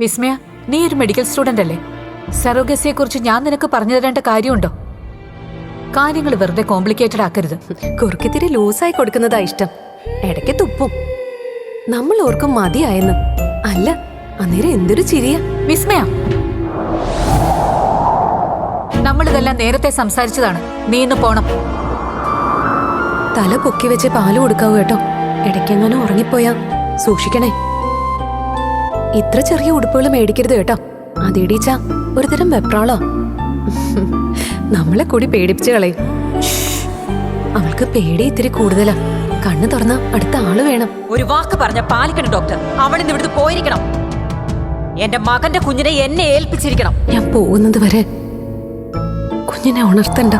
വിസ്മയ നീ ഒരു medical student അല്ലേ? സറോഗസിയെ കുറിച്ച് ഞാൻ നിനക്ക് പറഞ്ഞു തരേണ്ട കാര്യമുണ്ടോ? കാര്യങ്ങൾ വെറുതെ കോംപ്ലിക്കേറ്റഡ് ആക്കരുത്. കുറുക്കിത്തിരി ലൂസായി കൊടുക്കുന്നതാ ഇഷ്ടം. ഇടയ്ക്ക് തുപ്പും. നമ്മൾ ഓർക്കും മതിയായെന്ന്. അല്ല അന്നേരം എന്തൊരു ചിരിയ. വിസ്മയ നമ്മളിതെല്ലാം നേരത്തെ സംസാരിച്ചതാണ്. നീ ഇന്ന് പോണം. തല പൊക്കി വെച്ച് പാൽ കൊടുക്കാവൂ കേട്ടോ. ഇടയ്ക്കെങ്ങനെ ഉറങ്ങിപ്പോയാ. സൂക്ഷിക്കണേ. ഇത്ര ചെറിയ ഉടുപ്പുകൾ മേടിക്കരുത് കേട്ടോ. അതിടീച്ച ഒരുതരം വെപ്രാളോ. നമ്മളെ കൂടി പേടിപ്പിച്ച് കളയും. അവൾക്ക് പേടി ഇത്തിരി കൂടുതലാ. കണ്ണു തുറന്ന അടുത്ത ആൾ വേണം. ഒരു വാക്ക് പറഞ്ഞ പാലിക്കണം ഡോക്ടർ. അവളിന്ന് ഇവിടുന്ന് പോയിരിക്കണം. എന്റെ മകന്റെ കുഞ്ഞിനെ എന്നെ ഏൽപ്പിച്ചിരിക്കണം. ഞാൻ പോകുന്നത് വരെ കുഞ്ഞിനെ ഉണർത്തണ്ട.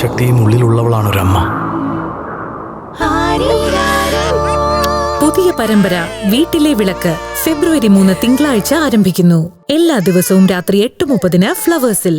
ശക്തിയും ഉള്ളിലുള്ളവളാണ് ഒരമ്മ പുതിയ പരമ്പര വീട്ടിലെ വിളക്ക് ഫെബ്രുവരി മൂന്ന് തിങ്കളാഴ്ച ആരംഭിക്കുന്നു. എല്ലാ ദിവസവും രാത്രി എട്ട് മുപ്പതിന് ഫ്ലവേഴ്സിൽ.